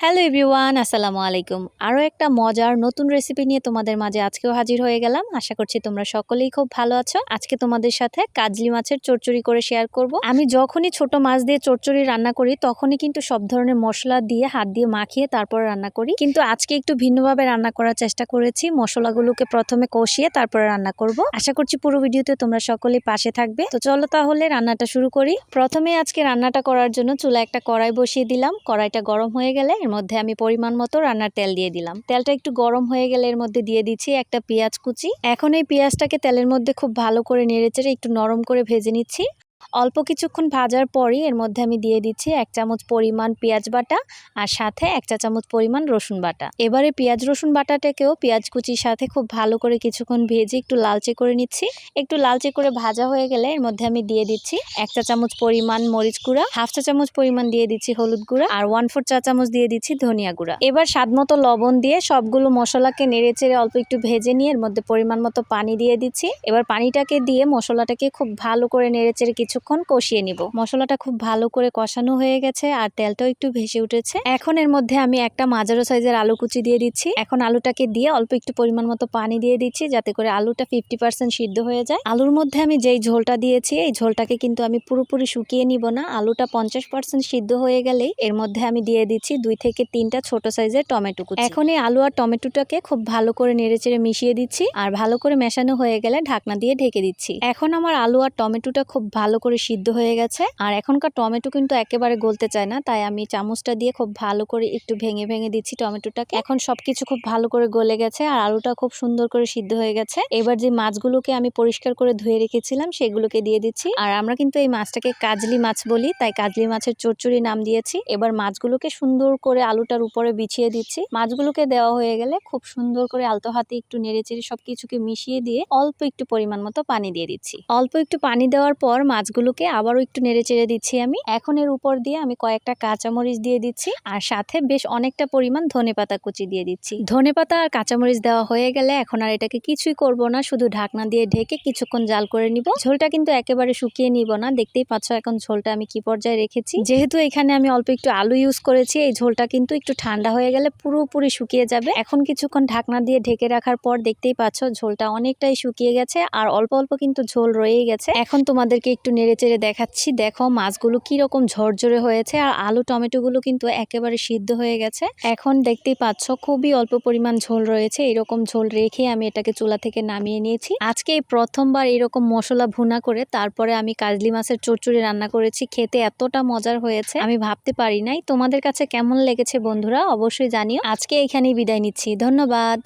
Hello everyone আসসালামু আলাইকুম। আরও একটা মজার নতুন রেসিপি নিয়ে তোমাদের মাঝে আজকেও হাজির হয়ে গেলাম। আশা করছি তোমরা সকলেই খুব ভালো আছো। আজকে তোমাদের সাথে কাজলি মাছের চচ্চড়ি করে শেয়ার করব। আমি যখনই ছোট মাছ দিয়ে চচ্চড়ি রান্না করি, তখনই কিন্তু সব ধরনের মশলা দিয়ে, হাত দিয়ে মাখিয়ে তারপর রান্না করি। কিন্তু আজকে একটু ভিন্নভাবে রান্না করার চেষ্টা করেছি। মশলাগুলোকে প্রথমে কষিয়ে তারপরে রান্না করব। আশা করছি পুরো ভিডিওতে তোমরা সকলেই পাশে থাকবে। তো চলো তাহলে রান্নাটা শুরু করি। প্রথমে আজকে রান্নাটা করার জন্য চুলা একটা কড়াই বসিয়ে দিলাম। কড়াইটা গরম হয়ে গেলে এর মধ্যে আমি পরিমাণ মতো রান্নার তেল দিয়ে দিলাম। তেলটা একটু গরম হয়ে গেলে এর মধ্যে দিয়ে দিচ্ছি একটা পেঁয়াজ কুচি। এখন এই পেঁয়াজটাকে তেলের মধ্যে খুব ভালো করে নেড়েচেড়ে একটু নরম করে ভেজে নিচ্ছি। অল্প কিছুক্ষণ ভাজার পরই এর মধ্যে আমি দিয়ে দিচ্ছি এক চামচ পরিমাণ পেঁয়াজ বাটা আর সাথে এক চা চামচ পরিমাণ রসুন বাটা। এবারে পেঁয়াজ রসুন বাটাটাকেও পেঁয়াজ কুচির সাথে খুব ভালো করে কিছুক্ষণ ভেজে একটু লালচে করে নিচ্ছি। একটু লালচে করে ভাজা হয়ে গেলে এর মধ্যে আমি দিয়ে দিচ্ছি এক চা চামচ পরিমাণ মরিচ গুঁড়া, হাফ চা চামচ পরিমাণ দিয়ে দিচ্ছি হলুদ গুঁড়া আর ওয়ান ফোর চা চামচ দিয়ে দিচ্ছি ধনিয়া গুঁড়া। এবার স্বাদ মতো লবণ দিয়ে সবগুলো মশলাকে নেড়ে চেড়ে অল্প একটু ভেজে নিয়ে এর মধ্যে পরিমাণ মতো পানি দিয়ে দিচ্ছি। এবার পানিটাকে দিয়ে মশলাটাকে খুব ভালো করে নেড়ে চেড়ে কিছুক্ষণ কষিয়ে নিব। মশলাটা খুব ভালো করে কষানো হয়ে গেছে আর তেলটাও একটু ভেসে উঠেছে। এখন এর মধ্যে আমি একটা মাঝারো সাইজের আলু কুচি দিয়ে দিচ্ছি। এখন আলুটাকে দিয়ে অল্প একটু পরিমাণ মতো পানি দিয়ে দিচ্ছি যাতে করে আলুটা ফিফটি পার্সেন্ট সিদ্ধ হয়ে যায়। আলুর মধ্যে আমি যেই ঝোলটা দিয়েছি, এই ঝোলটাকে কিন্তু আমি পুরোপুরি শুকিয়ে নিব না। আলুটা পঞ্চাশ পার্সেন্ট সিদ্ধ হয়ে গেলেই এর মধ্যে আমি দিয়ে দিচ্ছি দুই থেকে তিনটা ছোট সাইজের টমেটো কুচি। এখন এই আলু আর টমেটোটাকে খুব ভালো করে নেড়েচেড়ে মিশিয়ে দিচ্ছি আর ভালো করে মেশানো হয়ে গেলে ঢাকনা দিয়ে ঢেকে দিচ্ছি। এখন আমার আলু আর টমেটোটা খুব ভালো করে সিদ্ধ হয়ে গেছে। আর এখনকার টমেটো কিন্তু একেবারে গলতে চায় না, তাই আমি চামচটা দিয়ে খুব ভালো করে একটু ভেঙে ভেঙে দিচ্ছি টমেটোটাকে। এখন সবকিছু খুব ভালো করে গলে গেছে আর আলুটা খুব সুন্দর করে সিদ্ধ হয়ে গেছে। এবার যে মাছগুলোকে আমি পরিষ্কার করে ধুয়ে রেখেছিলাম, সেগুলোকে দিয়ে দিচ্ছি। আর আমরা কিন্তু এই মাছটাকে কাজলি মাছ বলি, তাই কাজলি মাছের চচ্চড়ি নাম দিয়েছি। এবার মাছগুলোকে সুন্দর করে আলুটার উপরে বিছিয়ে দিচ্ছি। মাছগুলোকে দেওয়া হয়ে গেলে খুব সুন্দর করে আলতো হাতে একটু নেড়ে চেড়ে সবকিছুকে মিশিয়ে দিয়ে অল্প একটু পরিমাণ মতো পানি দিয়ে দিচ্ছি। অল্প একটু পানি দেওয়ার পর মাছগুলোকে আবারও একটু নেড়ে চেড়ে দিচ্ছি আমি। এখন এর উপর দিয়ে আমি কয়েকটা কাঁচামরিচ দিয়ে দিচ্ছি আর সাথে বেশ অনেকটা পরিমাণ ধনে পাতা কুচি দিয়ে দিচ্ছি। ধনে পাতা আর কাঁচামরিচ দেওয়া হয়ে গেলে এখন আর এটাকে কিছুই করব না, শুধু ঢাকনা দিয়ে ঢেকে কিছুক্ষণ জাল করে নিব। ঝোলটা কিন্তু একেবারে শুকিয়ে নিব না, দেখতেই পাচ্ছ এখন ঝোলটা আমি কি পর্যায়ে রেখেছি। যেহেতু এখানে আমি অল্প একটু আলু ইউজ করেছি, এই ঝোলটা কিন্তু একটু ঠান্ডা হয়ে গেলে পুরোপুরি শুকিয়ে যাবে। এখন কিছুক্ষণ ঢাকনা দিয়ে ঢেকে রাখার পর দেখতেই পাচ্ছ ঝোলটা অনেকটাই শুকিয়ে গেছে আর অল্প অল্প কিন্তু ঝোল রয়েই গেছে। এখন তোমাদেরকে একটু নেড়ে চেড়ে দেখাচ্ছি। দেখো মাছগুলো কীরকম ঝরঝরে হয়েছে আর আলু, টমেটোগুলো কিন্তু একেবারে সিদ্ধ হয়ে গেছে। এখন দেখতেই পাচ্ছ খুবই অল্প পরিমাণ ঝোল রয়েছে। এরকম ঝোল রেখে আমি এটাকে চুলা থেকে নামিয়ে নিয়েছি। আজকে এই প্রথমবার এরকম মশলা ভুনা করে তারপরে আমি কাজলি মাছের চচ্চড়ি রান্না করেছি। খেতে এতটা মজার হয়েছে, আমি ভাবতে পারি নাই। তোমাদের কাছে কেমন লেগেছে বন্ধুরা, অবশ্যই জানিও। আজকে এখানেই বিদায় নিচ্ছি। ধন্যবাদ।